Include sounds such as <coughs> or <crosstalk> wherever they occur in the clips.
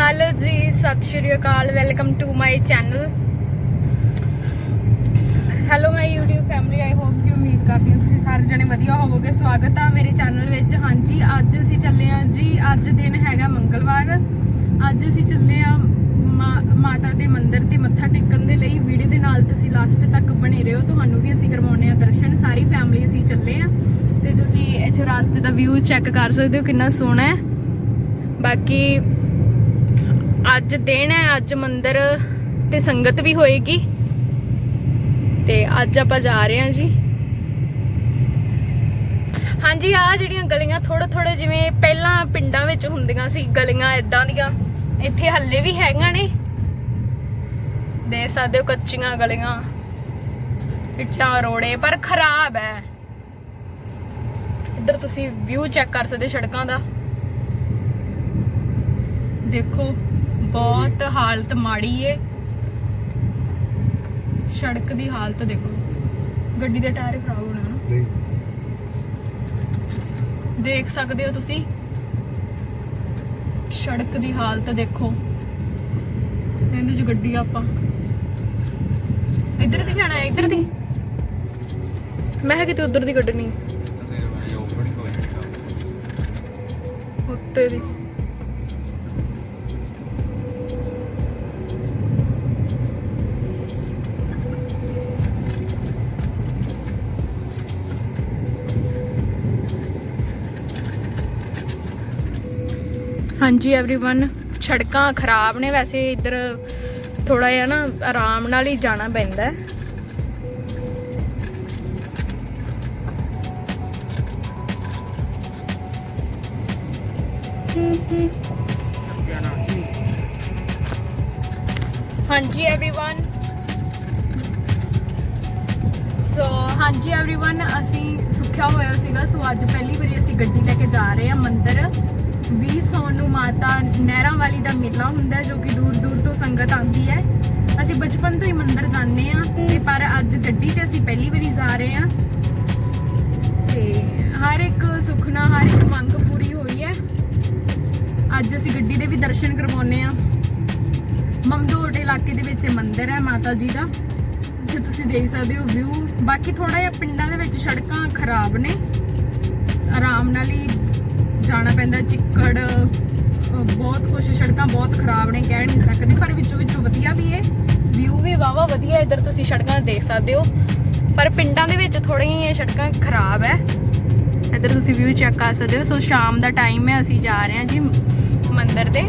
Hello ਜੀ, ਸਤਿ ਸ਼੍ਰੀ ਅਕਾਲ, welcome to my channel. Hello my YouTube family I hope ਕਿ ਉਮੀਦ ਕਰਦੀ ਹਾਂ ਤੁਸੀਂ ਸਾਰੇ ਜਣੇ ਵਧੀਆ ਹੋਵੋਗੇ। ਸਵਾਗਤ ਆ ਮੇਰੇ ਚੈਨਲ ਵਿੱਚ। ਹਾਂਜੀ, ਅੱਜ ਅਸੀਂ ਚੱਲੇ ਆ ਜੀ, ਅੱਜ ਦਿਨ ਹੈਗਾ ਮੰਗਲਵਾਰ। ਅੱਜ ਅਸੀਂ ਚੱਲੇ ਆ ਮਾਤਾ ਦੇ ਮੰਦਿਰ ਤੇ ਮੱਥਾ ਟੇਕਣ ਦੇ ਲਈ। ਵੀਡੀਓ ਦੇ ਨਾਲ ਤੁਸੀਂ ਲਾਸਟ ਤੱਕ ਬਣੇ ਰਹੋ। ਤੁਹਾਨੂੰ ਵੀ ਅਸੀਂ ਕਰਵਾਉਣੇ ਆ ਦਰਸ਼ਨ। ਸਾਰੀ ਫੈਮਿਲੀ ਅਸੀਂ ਚੱਲੇ ਆ ਤੇ ਤੁਸੀਂ ਇੱਥੇ ਰਾਸਤੇ ਦਾ ਵਿਊ ਚੈੱਕ ਕਰ ਸਕਦੇ ਹੋ, ਕਿੰਨਾ ਸੋਹਣਾ ਹੈ। ਬਾਕੀ ਅੱਜ ਦਿਨ ਹੈ, ਅੱਜ ਮੰਦਿਰ ਤੇ ਸੰਗਤ ਵੀ ਹੋਏਗੀ। ਤੇ ਅੱਜ ਆਪਾਂ ਜਾ ਰਹੇ ਹਾਂ ਜੀ। ਹਾਂਜੀ ਆ ਜਿਹੜੀਆਂ ਗਲੀਆਂ ਥੋੜੇ ਥੋੜੇ ਜਿਵੇਂ ਪਹਿਲਾਂ ਪਿੰਡਾਂ ਵਿੱਚ ਹੁੰਦੀਆਂ ਸੀ, ਗਲੀਆਂ ਇਦਾਂ ਦੀਆਂ, ਇੱਥੇ ਹੱਲੇ ਵੀ ਹੈਗੀਆਂ ਨੇ। ਦੇ ਸਕਦੇ ਹੋ ਕੱਚੀਆਂ ਗਲੀਆਂ, ਇੱਟਾਂ, ਰੋੜੇ, ਪਰ ਖਰਾਬ ਹੈ। ਇੱਧਰ ਤੁਸੀਂ ਵਿਊ ਚੈੱਕ ਕਰ ਸਕਦੇ ਸੜਕਾਂ ਦਾ। ਦੇਖੋ। ਬਹੁਤ ਹਾਲਤ ਮਾੜੀ ਏ। ਸੜਕ ਦੀ ਹਾਲਤ ਦੇਖੋ। ਗੱਡੀ ਦੇ ਟਾਇਰ ਖਰਾਬ ਹੋਣੇ ਨਹੀਂ। ਦੇਖ ਸਕਦੇ ਹੋ ਤੁਸੀਂ। ਸੜਕ ਦੀ ਹਾਲਤ ਦੇਖੋ। ਇਹਦੇ ਚ ਗੱਡੀ ਆਪਾਂ। ਇੱਧਰ ਦੀ ਜਾਣਾ ਹੈ ਇੱਧਰ ਦੀ। ਮੈਂ ਕਿਹਾ ਕਿਤੇ ਉਧਰ ਦੀ ਕੱਢਣੀ ਉੱਤੇ ਦੀ। ਹਾਂਜੀ एवरीवन ਸੜਕਾਂ ਖਰਾਬ ਨੇ ਵੈਸੇ ਇੱਧਰ ਥੋੜਾ ਜਿਹਾ ਨਾ ਆਰਾਮ ਨਾਲ ਹੀ ਜਾਣਾ ਪੈਂਦਾ ਹੈ ਹਾਂਜੀ एवरीवन ਸੋ ਹਾਂਜੀ एवरीवन ਅਸੀਂ ਸੁੱਖਿਆ ਹੋਇਆ ਸੀਗਾ ਸੋ ਅੱਜ ਪਹਿਲੀ ਵਾਰੀ ਅਸੀਂ ਗੱਡੀ ਲੈ ਕੇ ਜਾ ਰਹੇ ਹਾਂ ਮੰਦਿਰ 20 ਸੌਣ ਨੂੰ ਮਾਤਾ ਨਹਿਰਾਂ ਵਾਲੀ ਦਾ ਮੇਲਾ ਹੁੰਦਾ ਜੋ ਕਿ ਦੂਰ ਦੂਰ ਤੋਂ ਸੰਗਤ ਆਉਂਦੀ ਹੈ। ਅਸੀਂ ਬਚਪਨ ਤੋਂ ਹੀ ਮੰਦਿਰ ਜਾਂਦੇ ਆ ਤੇ ਪਰ ਅੱਜ ਗੱਡੀ ਤੇ ਅਸੀਂ ਪਹਿਲੀ ਵਾਰੀ ਜਾ ਰਹੇ ਆ ਤੇ ਹਰ ਇੱਕ ਸੁਖਨਾ ਹਰ ਇੱਕ ਮੰਗ ਪੂਰੀ ਹੋਈ ਹੈ। ਅੱਜ ਅਸੀਂ ਗੱਡੀ ਦੇ ਵੀ ਦਰਸ਼ਨ ਕਰਵਾਉਨੇ ਆ ਮਮਦੋਟ ਇਲਾਕੇ ਦੇ ਵਿੱਚ ਇਹ ਮੰਦਿਰ ਹੈ ਮਾਤਾ ਜੀ ਦਾ ਜਿੱਥੇ ਤੁਸੀਂ ਦੇਖ ਸਕਦੇ ਹੋ ਵਿਊ ਬਾਕੀ ਥੋੜਾ ਜਿਹਾ ਪਿੰਡਾਂ ਦੇ ਵਿੱਚ ਸੜਕਾਂ ਖਰਾਬ ਨੇ। ਆਰਾਮ ਨਾਲ ਹੀ ਜਾਣਾ ਪੈਂਦਾ ਚਿੱਕੜ ਬਹੁਤ ਕੁਝ ਸੜਕਾਂ ਬਹੁਤ ਖਰਾਬ ਨੇ, ਕਹਿ ਨਹੀਂ ਸਕਦੇ, ਪਰ ਵਿੱਚੋਂ ਵਿੱਚੋਂ ਵਧੀਆ ਵੀ ਹੈ, ਵਿਊ ਵੀ ਵਾਵਾ ਵਧੀਆ ਇੱਧਰ ਤੁਸੀਂ ਸੜਕਾਂ ਦੇਖ ਸਕਦੇ ਹੋ, ਪਰ ਪਿੰਡਾਂ ਦੇ ਵਿੱਚ ਥੋੜ੍ਹੀਆਂ ਸੜਕਾਂ ਖਰਾਬ ਹੈ। ਇੱਧਰ ਤੁਸੀਂ ਵਿਊ ਚੈੱਕ ਕਰ ਸਕਦੇ ਹੋ, ਸੋ ਸ਼ਾਮ ਦਾ ਟਾਈਮ ਹੈ, ਅਸੀਂ ਜਾ ਰਹੇ ਹਾਂ ਜੀ ਮੰਦਿਰ ਦੇ।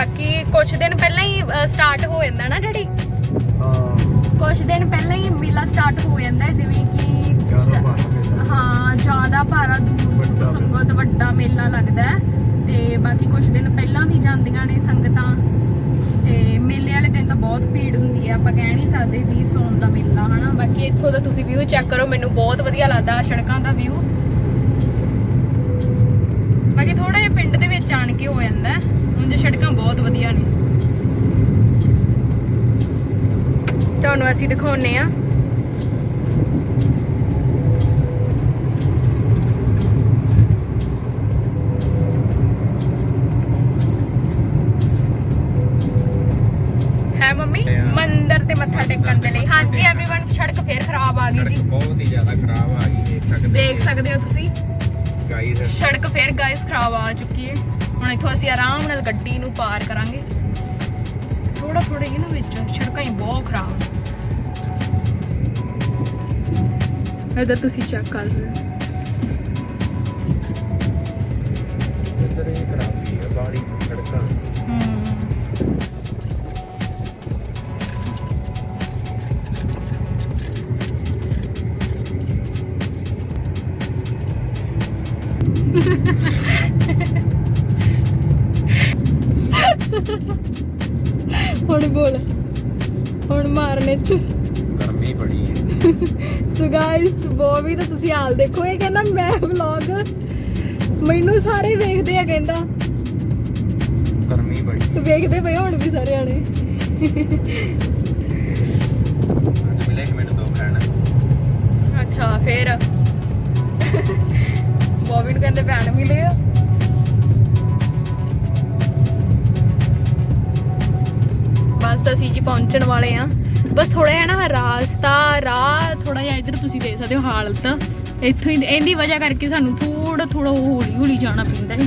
ਬਾਕੀ ਕੁਝ ਦਿਨ ਪਹਿਲਾਂ ਹੀ ਸਟਾਰਟ ਹੋ ਜਾਂਦਾ ਨਾ ਡੈਡੀ? ਹਾਂ। ਕੁਝ ਦਿਨ ਪਹਿਲਾਂ ਹੀ ਮੇਲਾ ਸਟਾਰਟ ਹੋ ਜਾਂਦਾ ਹੈ ਜਿਵੇਂ ਕਿ ਹਾਂ ਜ਼ਿਆਦਾ ਭਾਰਾ ਦੂਰ ਸੰਗਤ ਵੱਡਾ ਮੇਲਾ। ਲੱਗਦਾ ਹੈ। ਤੇ ਬਾਕੀ ਕੁਝ ਦਿਨ ਪਹਿਲਾਂ ਵੀ ਜਾਂਦੀਆਂ ਨੇ ਸੰਗਤਾਂ। ਤੇ ਮੇਲੇ ਵਾਲੇ ਦਿਨ ਤਾਂ ਬਹੁਤ ਭੀੜ ਹੁੰਦੀ ਹੈ ਆਪਾਂ ਕਹਿ ਨਹੀਂ ਸਕਦੇ ਵੀ ਸੌਣ ਦਾ ਮੇਲਾ ਹਨਾ? ਬਾਕੀ ਇੱਥੋਂ ਦਾ ਤੁਸੀਂ ਵਿਊ ਚੈੱਕ ਕਰੋ ਮੈਨੂੰ ਬਹੁਤ ਵਧੀਆ ਲੱਗਦਾ ਸੜਕਾਂ ਦਾ ਵਿਊ ਥੋੜਾ ਜਿਹਾ ਪਿੰਡ ਦੇ ਵਿੱਚ ਆਣ ਕੇ ਹੋ ਜਾਂਦਾ ਹੁਣ ਜੇ ਸੜਕਾਂ ਬਹੁਤ ਵਧੀਆ ਨੇ ਤੁਹਾਨੂੰ ਅਸੀਂ ਦਿਖਾਉਨੇ ਆ ਹੈ ਮੰਮੀ ਮੰਦਿਰ ਤੇ ਮੱਥਾ ਟੇਕਣ ਦੇ ਲਈ ਹਾਂਜੀ एवरीवन ਸੜਕ ਫੇਰ ਖਰਾਬ ਆ ਗਈ ਜੀ ਸੜਕ ਬਹੁਤ ਹੀ ਜ਼ਿਆਦਾ ਖਰਾਬ ਆ ਗਈ ਦੇਖ ਸਕਦੇ ਦੇਖ ਸਕਦੇ ਹੋ ਤੁਸੀਂ ਗਾਈਸ ਸੜਕ ਫੇਰ ਗਾਇਸ ਖਰਾਬ ਆ ਚੁੱਕੀ ਹੈ। ਹੁਣ ਇੱਥੋਂ ਅਸੀਂ ਆਰਾਮ ਨਾਲ ਗੱਡੀ ਨੂੰ ਪਾਰ ਕਰਾਂਗੇ। ਥੋੜਾ ਥੋੜਾ ਹੀ ਨਾ ਵਿੱਚ ਸੜਕਾਂ ਹੀ ਬਹੁਤ ਖਰਾਬ। ਨੇ ਇੱਧਰ ਤੁਸੀਂ ਚੈੱਕ ਕਰ ਲਓ। ਹੁਣ ਬੋਲ। ਹੁਣ ਮਾਰਨੇ ਚ। ਗਰਮੀ ਬੜੀ ਹੈ। ਸੋ ਗਾਇਸ ਬੋਬੀ ਤਾਂ ਤੁਸੀਂ ਹਾਲ ਦੇਖੋ। ਇਹ ਕਹਿੰਦਾ ਮੈਂ ਵਲੌਗ ਮੈਨੂੰ ਸਾਰੇ ਵੇਖਦੇ ਆ ਕਹਿੰਦਾ। ਗਰਮੀ ਬੜੀ। ਵੇਖਦੇ ਪਏ ਹੁਣ ਵੀ ਸਾਰੇ ਆਣੇ ਅੱਜ ਮਿਲੇ ਕਿ ਮੈਨੂੰ ਦੋ ਫਰੈਂਡ ਅੱਛਾ ਫੇਰ। ਬੋਬੀ ਨੂੰ ਕਹਿੰਦੇ ਭੈਣ ਮਿਲੇ ਆ ਬਸ ਅਸੀਂ ਜੀ ਪਹੁੰਚਣ ਵਾਲੇ ਆ ਬਸ ਥੋੜਾ ਜਿਹਾ ਨਾ ਰਾਸਤਾ, ਰਾਹ ਥੋੜਾ ਜਿਹਾ ਇਧਰ ਤੁਸੀਂ ਦੇਖ ਸਕਦੇ ਹੋ ਹਾਲਤ। ਇੱਥੋਂ ਹੀ ਇਹਦੀ ਵਜ੍ਹਾ ਕਰਕੇ ਸਾਨੂੰ ਥੋੜਾ ਥੋੜਾ ਹੌਲੀ ਹੌਲੀ ਜਾਣਾ ਪੈਂਦਾ ਹੈ।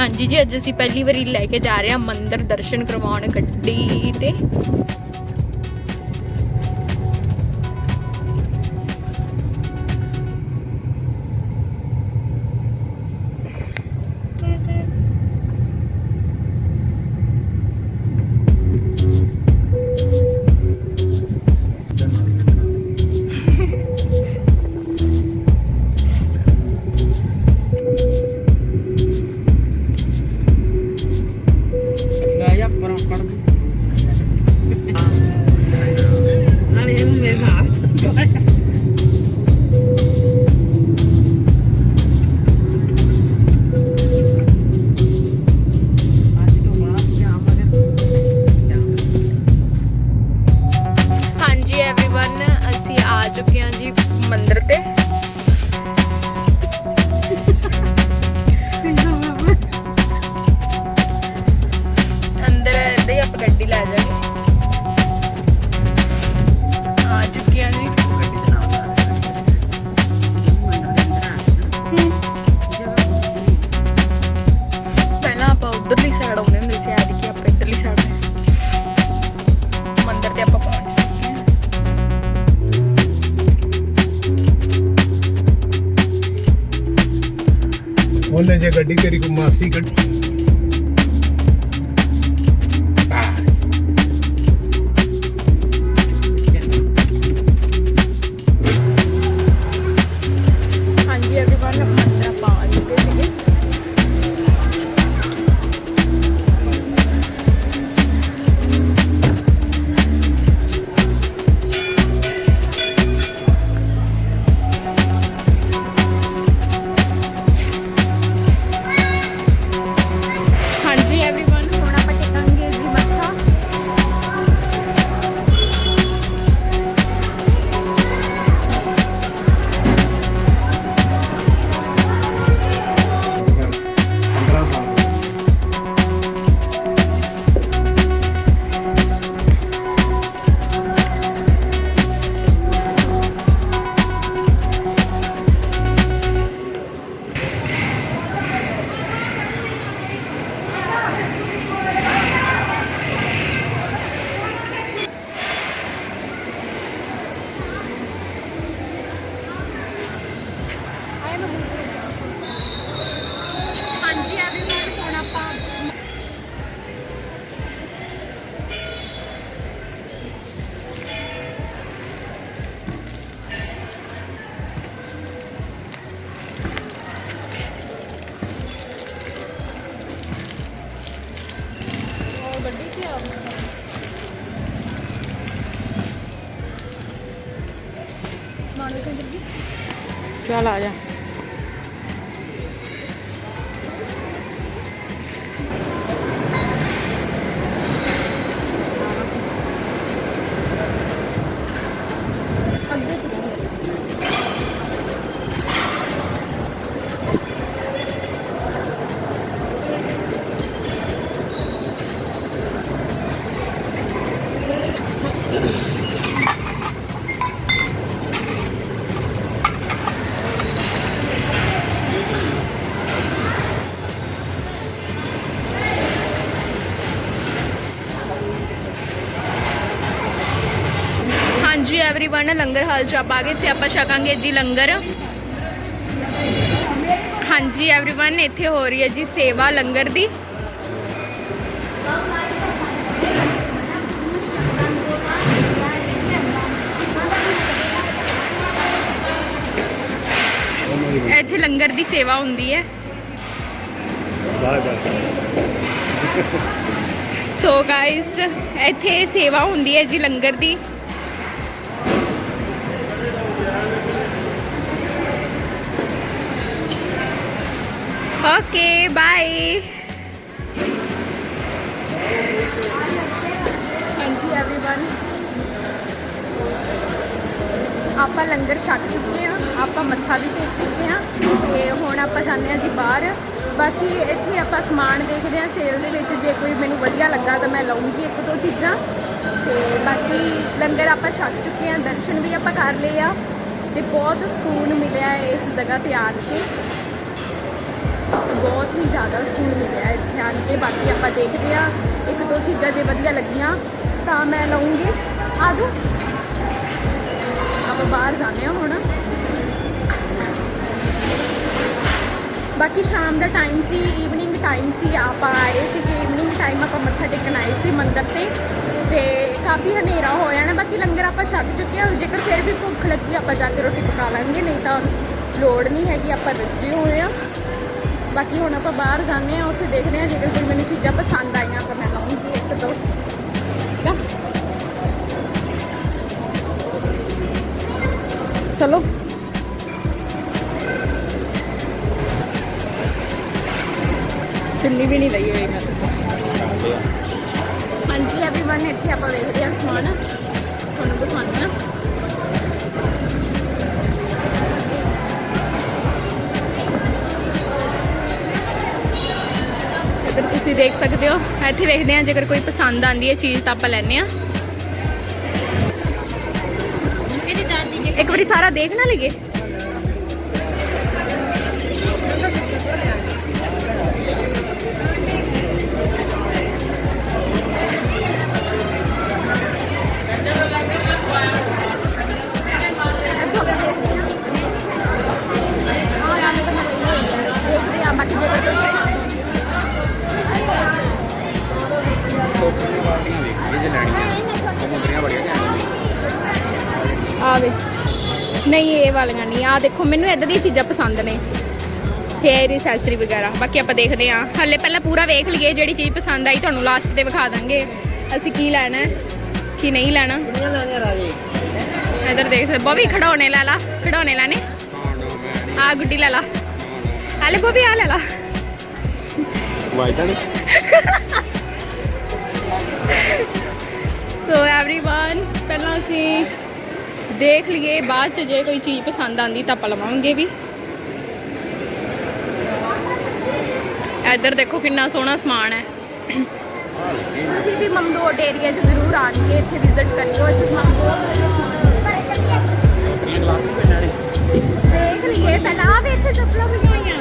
ਹਾਂਜੀ ਜੀ, ਅੱਜ ਅਸੀਂ ਪਹਿਲੀ ਵਾਰੀ ਲੈ ਕੇ ਜਾ ਰਹੇ ਹਾਂ ਮੰਦਿਰ ਦਰਸ਼ਨ ਕਰਵਾਉਣ ਗੱਡੀ ਤੇ। ਅਸੀਂ ਆ ਚੁੱਕੇ ਉਹਨੇ ਜੇ ਗੱਡੀ ਤੇਰੀ ਕੋ ਮਾਸੀ ਕੱਢ ਚੱਲ ਆ ਜਾ ਹਾਂਜੀ एवरीवन ਲੰਗਰ ਹਾਲ ਚ ਆਪਾਂ ਆ ਗਏ ਤੇ ਆਪਾਂ ਛਕਾਂਗੇ ਜੀ ਲੰਗਰ ਹਾਂਜੀ एवरीवन ਇੱਥੇ ਹੋ ਰਹੀ ਹੈ ਜੀ ਸੇਵਾ ਲੰਗਰ ਦੀ ਇੱਥੇ ਲੰਗਰ ਦੀ ਸੇਵਾ ਹੁੰਦੀ ਹੈ ਬਾਏ ਬਾਏ ਸੋ ਗਾਇਸ ਇੱਥੇ ਸੇਵਾ ਹੁੰਦੀ ਹੈ ਜੀ ਲੰਗਰ ਦੀ ਓਕੇ ਬਾਏ ਹਾਂਜੀ एवरीवन ਆਪਾਂ ਲੰਗਰ ਛਕ ਚੁੱਕੇ ਹਾਂ ਆਪਾਂ ਮੱਥਾ ਵੀ ਟੇਕ ਚੁੱਕੇ ਹਾਂ ਤੇ ਹੁਣ ਆਪਾਂ ਜਾਂਦੇ ਹਾਂ ਜੀ ਬਾਹਰ ਬਾਕੀ ਇੱਥੇ ਆਪਾਂ ਸਮਾਨ ਦੇਖਦੇ ਹਾਂ ਸੇਲ ਦੇ ਵਿੱਚ ਜੇ ਕੋਈ ਮੈਨੂੰ ਵਧੀਆ ਲੱਗਾ ਤਾਂ ਮੈਂ ਲਵਾਂਗੀ ਇੱਕ ਦੋ ਚੀਜ਼ਾਂ ਤੇ ਬਾਕੀ ਲੰਗਰ ਆਪਾਂ ਛਕ ਚੁੱਕੇ ਹਾਂ ਦਰਸ਼ਨ ਵੀ ਆਪਾਂ ਕਰ ਲਏ ਆ ਤੇ ਬਹੁਤ ਸਕੂਨ ਮਿਲਿਆ ਇਸ ਜਗ੍ਹਾ ਤੇ ਆਣ ਕੇ ਬਹੁਤ ਹੀ ਜ਼ਿਆਦਾ ਸਕੂਨ ਮਿਲਿਆ ਇੱਥੇ ਆਣ ਕੇ। ਬਾਕੀ ਆਪਾਂ ਦੇਖਦੇ ਆ ਇੱਕ ਦੋ ਚੀਜ਼ਾਂ ਜੇ ਵਧੀਆ ਲੱਗੀਆਂ, ਤਾਂ ਮੈਂ ਲਵਾਂਗੀ ਆ ਜਾਓ ਆਪਾਂ ਬਾਹਰ ਜਾਂਦੇ ਹਾਂ ਹੁਣ। ਬਾਕੀ ਸ਼ਾਮ ਦਾ ਟਾਈਮ ਸੀ ਈਵਨਿੰਗ ਟਾਈਮ ਸੀ। ਆਪਾਂ ਆਏ ਸੀ ਕਿ ਈਵਨਿੰਗ ਟਾਈਮ ਆਪਾਂ ਮੱਥਾ ਟੇਕਣ ਆਏ ਸੀ ਮੰਦਰ ਤੇ। ਤੇ ਕਾਫੀ ਹਨੇਰਾ ਹੋ ਜਾਣਾ ਬਾਕੀ ਲੰਗਰ ਆਪਾਂ ਛੱਡ ਚੁੱਕੇ ਹਾਂ। ਜੇਕਰ ਫਿਰ ਵੀ ਭੁੱਖ ਲੱਗੀ, ਆਪਾਂ ਜਾ ਕੇ ਰੋਟੀ ਪਕਾ ਲਾਂਗੇ। ਨਹੀਂ ਤਾਂ ਲੋੜ ਨਹੀਂ ਹੈਗੀ, ਆਪਾਂ ਰੱਜੇ ਹੋਏ ਆ ਬਾਕੀ ਹੁਣ ਆਪਾਂ ਬਾਹਰ ਜਾਂਦੇ ਆ ਉੱਥੇ ਦੇਖਦੇ ਆ ਜੇਕਰ ਕੋਈ ਮੈਨੂੰ ਚੀਜ਼ਾਂ ਪਸੰਦ ਆਈਆਂ ਤਾਂ ਮੈਂ ਲਵਾਂਗੀ ਇੱਕ ਦੋ। ਠੀਕ ਆ? ਚਲੋ। ਚੁੰਨੀ ਵੀ ਨਹੀਂ ਲਈ ਹੋਈ ਮੈਂ। ਤੁਸੀਂ ਦੇਖ ਸਕਦੇ ਹੋ। ਇੱਥੇ ਵੇਖਦੇ ਹਾਂ, ਜੇਕਰ ਕੋਈ ਪਸੰਦ ਆਂਦੀ ਹੈ ਚੀਜ਼ ਤਾਂ ਆਪਾਂ ਲੈਣੇ ਆ ਇੱਕ ਵਾਰੀ ਸਾਰਾ ਦੇਖ ਨਾ ਲਈਏ। ਆ ਵੇ ਨਹੀਂ ਇਹ ਵਾਲੀਆਂ ਨਹੀਂ ਆ ਦੇਖੋ ਮੈਨੂੰ ਇਦਾਂ ਦੀਆਂ ਚੀਜ਼ਾਂ ਪਸੰਦ ਨੇ ਹੇਅਰ ਐਕਸੈਸਰੀ ਵਗੈਰਾ ਬਾਕੀ ਆਪਾਂ ਦੇਖਦੇ ਹਾਂ ਹੱਲੇ ਪਹਿਲਾਂ ਪੂਰਾ ਵੇਖ ਲਈਏ ਜਿਹੜੀ ਚੀਜ਼ ਪਸੰਦ ਆਈ ਤੁਹਾਨੂੰ ਲਾਸਟ ਤੇ ਵਿਖਾ ਦਾਂਗੇ ਅਸੀਂ ਕੀ ਲੈਣਾ ਹੈ ਕੀ ਨਹੀਂ ਲੈਣਾ ਕਿੰਨੀਆਂ ਲੈਣੀਆਂ ਰਾਜੇ ਇਧਰ ਦੇਖ ਸਕਦੇ ਬੋਬੀ ਖੜਾਉਣੇ ਲੈ ਲਾ ਖੜਾਉਣੇ ਲੈਣੇ ਹਾਂ ਨਾ ਮੈਂ ਨਹੀਂ ਆ ਗੁੱਡੀ ਲੈ ਲਾ ਆਲੇ ਬੋਬੀ ਆ ਲੈ ਲਾ ਵਾਇਦਾ <laughs> ਸੋ एवरीवन ਪਹਿਲਾਂ ਅਸੀਂ ਦੇਖ ਲਈਏ ਬਾਅਦ ਚ ਜੇ ਕੋਈ ਚੀਜ਼ ਪਸੰਦ ਆਂਦੀ ਤਾਂ ਆਪਾਂ ਲਵਾਂਗੇ ਵੀ। ਇੱਧਰ ਦੇਖੋ ਕਿੰਨਾ ਸੋਹਣਾ ਸਮਾਨ ਹੈ। ਤੁਸੀਂ ਵੀ ਮਮਦੋਟ ਏਰੀਆ 'ਚ ਜ਼ਰੂਰ ਆਣ ਕੇ ਇੱਥੇ ਵਿਜ਼ਿਟ ਕਰਿਓ ਇੱਥੇ ਸਮਾਨ ਦੇਖ ਲਈਏ ਪਹਿਲਾਂ ਆ ਵੀ ਇੱਥੇ ਚੱਪਲਾਂ ਵੀ ਹੋਈਆਂ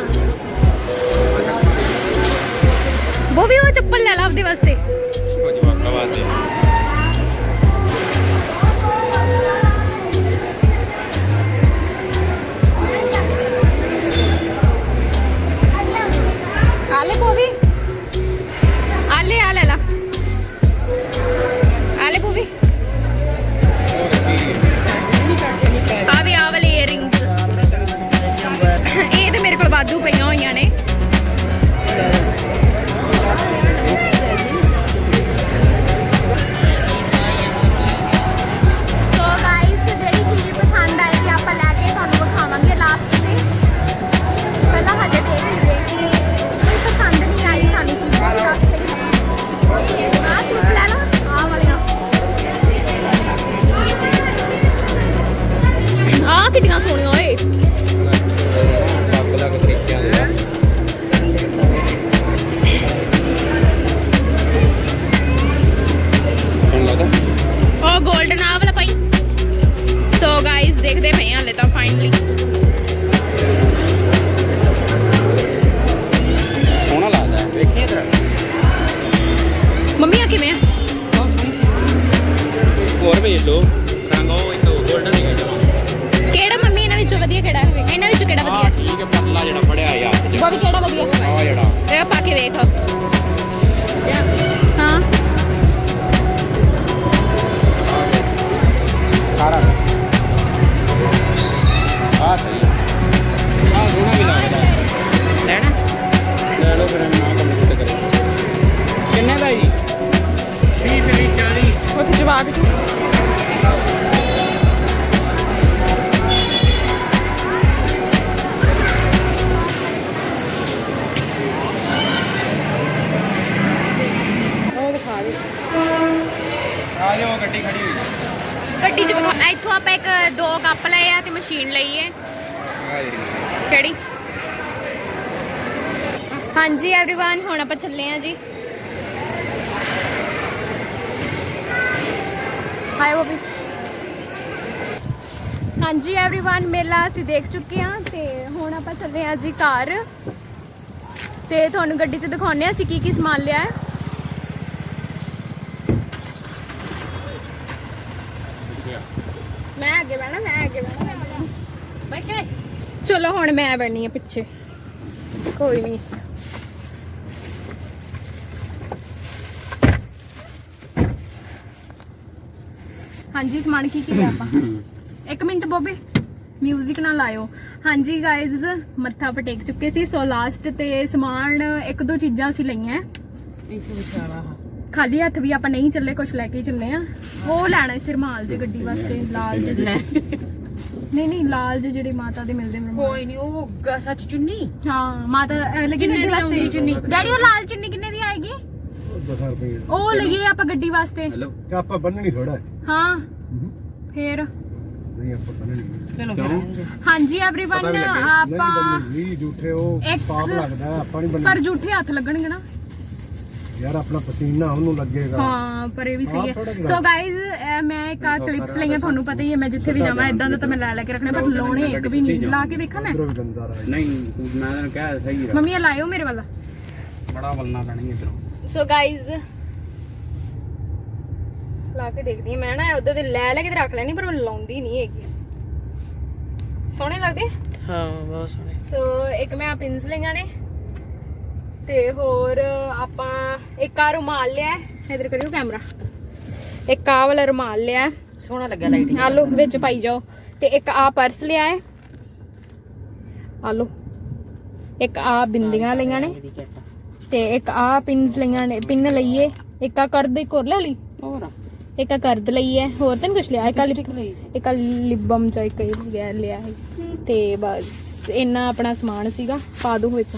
ਉਹ ਵੀ ਉਹ ਚੱਪਲ ਲੈ ਲਾ ਆਪਦੇ ਵਾਸਤੇ। ਉਹ ਜਵਾਕਾਂ ਵਾਸਤੇ। ਵਾਧੂ ਪਈਆਂ ਹੋਈਆਂ ਨੇ। ਮਸ਼ੀਨ ਲਈ ਹੈ ਕਿਹੜੀ ਹਾਂਜੀ एवरीवन ਹੁਣ ਆਪਾਂ ਚੱਲੇ ਆ ਜੀ ਹਾਈ ਬੋਬੀ ਹਾਂਜੀ एवरीवन ਮੇਲਾ ਅਸੀਂ ਦੇਖ ਚੁੱਕੇ ਹਾਂ ਤੇ ਹੁਣ ਆਪਾਂ ਚੱਲੇ ਆ ਜੀ ਘਰ ਤੇ ਤੁਹਾਨੂੰ ਗੱਡੀ 'ਚ ਦਿਖਾਉਂਦੇ ਆ ਅਸੀਂ ਕੀ ਕੀ ਸਮਾਨ ਲਿਆ ਹੈ ਚਲੋ ਹੁਣ ਮੈਂ ਬੈਣੀ ਆ ਪਿੱਛੇ। ਕੋਈ ਨਹੀਂ ਹਾਂਜੀ ਸਮਾਨ ਕੀ ਕੀ ਲਿਆ ਆਪਾਂ? <coughs> ਇੱਕ ਮਿੰਟ ਬੋਬੇ ਮਿਊਜ਼ਿਕ ਨਾ ਲਾਇਓ। ਹਾਂਜੀ ਗਾਇਜ਼ ਮੱਥਾ ਪਟੇਕ ਚੁੱਕੇ ਸੀ ਸੋ ਲਾਸਟ ਤੇ ਸਮਾਨ ਇੱਕ ਦੋ ਚੀਜ਼ਾਂ ਅਸੀਂ ਲਈਆਂ। ਇੱਕ ਵਿਚਾਰਾ ਖਾਲੀ ਹੱਥ ਵੀ ਆਪਾਂ ਨਹੀਂ ਚੱਲੇ ਕੁਝ ਲੈ ਕੇ ਚੱਲੇ ਆ। ਉਹ ਲੈਣਾ ਸੀ ਰਮਾਲ ਜੇ ਗੱਡੀ ਵਾਸਤੇ ਲਾਲ ਜਿਹੇ ਲੈ। ਨਹੀਂ ਨਹੀਂ ਲਾਲ ਜਿਹੇ ਜਿਹੜੇ ਮਾਤਾ ਦੇ ਮਿਲਦੇ ਕੋਈ ਨਹੀਂ ਉਹ ਸੱਚ ਚੁੰਨੀ? ਹਾਂ ਮਾਤਾ ਲੇਕਿਨ ਕਿੰਨੇ ਦੀ ਗੱਡੀ ਚੁੰਨੀ? ਡੈਡੀ ਉਹ ਲਾਲ ਚੁੰਨੀ ਕਿੰਨੇ ਦੀ ਆਏਗੀ? 10 ਰੁਪਏ ਉਹ ਲਈਏ ਆਪਾਂ ਗੱਡੀ ਵਾਸਤੇ। ਹੈਲੋ। ਆਪਾਂ ਬੰਨਣੀ ਥੋੜਾ ਹਾਂ। ਫੇਰ। ਹਾਂਜੀ ਐਵਰੀਵਨ ਆਪਾਂ ਬੰਨਣੀ ਨਹੀਂ ਪਾਪ ਲੱਗਦਾ ਆਪਾਂ ਨਹੀਂ ਪਰ ਜੂਠੇ ਹੱਥ ਲੱਗਣਗੇ ਨਾ। ਯਾਰ ਆਪਣਾ ਪਸੀਨਾ ਉਹਨੂੰ ਲੱਗੇਗਾ। ਹਾਂ ਪਰ ਇਹ ਵੀ ਸਹੀ ਹਾਂ, ਹੈ। ਸੋ ਗਾਇਜ਼ ਮੈਂ ਇੱਕ ਆ ਕਲਿੱਪਸ ਲਈਆਂ ਤੁਹਾਨੂੰ ਪਤਾ ਹੀ ਹੈ ਮੈਂ ਜਿੱਥੇ ਵੀ ਜਾਵਾਂ ਇਦਾਂ ਦਾ ਤਾਂ ਮੈਂ ਲੈ ਲੈ ਕੇ ਰੱਖਣੇ ਪਰ ਲਾਉਣੇ ਇੱਕ ਵੀ ਨਹੀਂ ਲਾ ਕੇ ਵੇਖਾਂ ਮੈਂ। ਨਹੀਂ ਮੈਂ ਤਾਂ ਕਹਿ ਸਹੀ ਰਾ ਮੰਮੀ ਇਹ ਲਾਇਓ ਮੇਰੇ ਵੱਲ। ਬੜਾ ਬਲਣਾ ਪੈਣੀ ਇਧਰੋਂ। ਸੋ ਗਾਇਜ਼ ਲਾ ਕੇ ਦੇਖਦੀ ਹਾਂ ਮੈਂ ਨਾ ਉਧਰ ਦੇ ਲੈ ਲੈ ਕੇ ਤੇ ਰੱਖ ਲੈਣੀ ਪਰ ਮੈਂ ਲਾਉਂਦੀ ਨਹੀਂ ਹੈਗੀ। ਸੋਹਣੇ ਲੱਗਦੇ? ਹਾਂ ਬਹੁਤ ਸੋਹਣੇ। ਸੋ ਇੱਕ ਮੈਂ ਆ ਪਿੰਸ ਲਈਆਂ ਨੇ। ਤੇ ਹੋਰ ਆਪਾਂ ਇੱਕ ਆ ਰੁਮਾਲ ਲਿਆ। ਇੱਧਰ ਕਰਿਓ ਕੈਮਰਾ। ਇੱਕ ਆ ਵਾਲਾ ਰੁਮਾਲ ਲਿਆ। ਸੋਹਣਾ ਲੱਗਾ ਲਾਈਟਿੰਗ ਆ ਲੋ ਵਿੱਚ ਪਾਈ ਜਾਓ। ਤੇ ਇੱਕ ਆ ਪਰਸ ਲਿਆ ਹੈ। ਆ ਲੋ ਇੱਕ ਆ ਬਿੰਦੀਆਂ ਲਈਆਂ ਨੇ। ਤੇ ਇੱਕ ਆ ਪਿੰਸ ਲਈਆਂ ਨੇ ਪਿੰਨ ਲਈਏ। ਇੱਕ ਆ ਕਰਦ ਇੱਕ ਹੋਰ ਲੈ ਲਈ। ਹੋਰ ਇੱਕ ਆ ਕਰਦ ਲਈ ਹੈ। ਹੋਰ ਤਾਂ ਕੁਛ ਲਿਆ। ਇੱਕ ਆ ਇੱਕ ਲਿਬਮ ਚ ਇੱਕ ਇਹ ਗਿਆ ਲਿਆ ਹੈ ਤੇ ਬਸ ਇੰਨਾ ਆਪਣਾ ਸਮਾਨ ਸੀਗਾ। ਪਾ ਦੋ ਵਿੱਚ।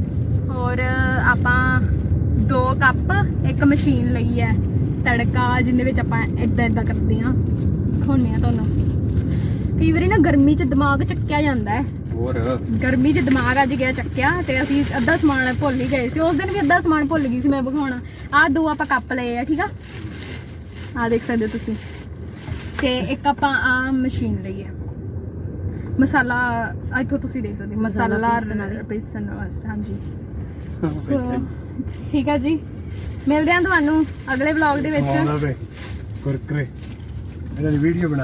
ਹੋਰ ਆਪਾਂ ਦੋ ਕੱਪ ਇੱਕ ਮਸ਼ੀਨ ਲਈ ਹੈ ਤੜਕਾ ਜਿੰਦੇ ਵਿੱਚ ਆਪਾਂ ਇਦਾਂ ਇਦਾਂ ਕਰਦੇ ਆ ਖੋਨੇ ਆ ਤੁਹਾਨੂੰ। ਕਈ ਵਾਰੀ ਨਾ ਗਰਮੀ 'ਚ ਦਿਮਾਗ ਚੱਕਿਆ ਜਾਂਦਾ ਹੈ। ਹੋਰ? ਗਰਮੀ 'ਚ ਦਿਮਾਗ ਅੱਜ ਗਿਆ ਚੱਕਿਆ ਤੇ ਅਸੀਂ ਅੱਧਾ ਸਮਾਨ ਭੁੱਲ ਹੀ ਗਏ ਸੀ। ਉਸ ਦਿਨ ਵੀ ਅੱਧਾ ਸਮਾਨ ਭੁੱਲ ਗਈ ਸੀ ਮੈਂ ਵਿਖਾਉਣਾ। ਆਹ ਦੋ ਆਪਾਂ ਕੱਪ ਲਏ ਆ ਠੀਕ ਆ? ਆ ਦੇਖ ਸਕਦੇ ਹੋ ਤੁਸੀਂ। ਤੇ ਇੱਕ ਆਪਾਂ ਆ ਮਸ਼ੀਨ ਲਈ ਹੈ। ਮਸਾਲਾ ਇੱਥੋਂ ਤੁਸੀਂ ਦੇਖ ਸਕਦੇ ਹੋ। ਮਸਾਲਾ ਪੀਸਣ ਵਾਲੀ। ਪੀਸਣ ਵਾਸਤੇ ਹਾਂਜੀ। <laughs> ਠੀਕ ਆ ਜੀ। ਮਿਲਦੇ ਹਾਂ ਤੁਹਾਨੂੰ ਅਗਲੇ ਵਲੌਗ ਦੇ ਵਿੱਚ। ਕੁਰਕਰੇ ਇਹਨਾਂ ਦੀ ਵੀਡੀਓ ਬਣਾ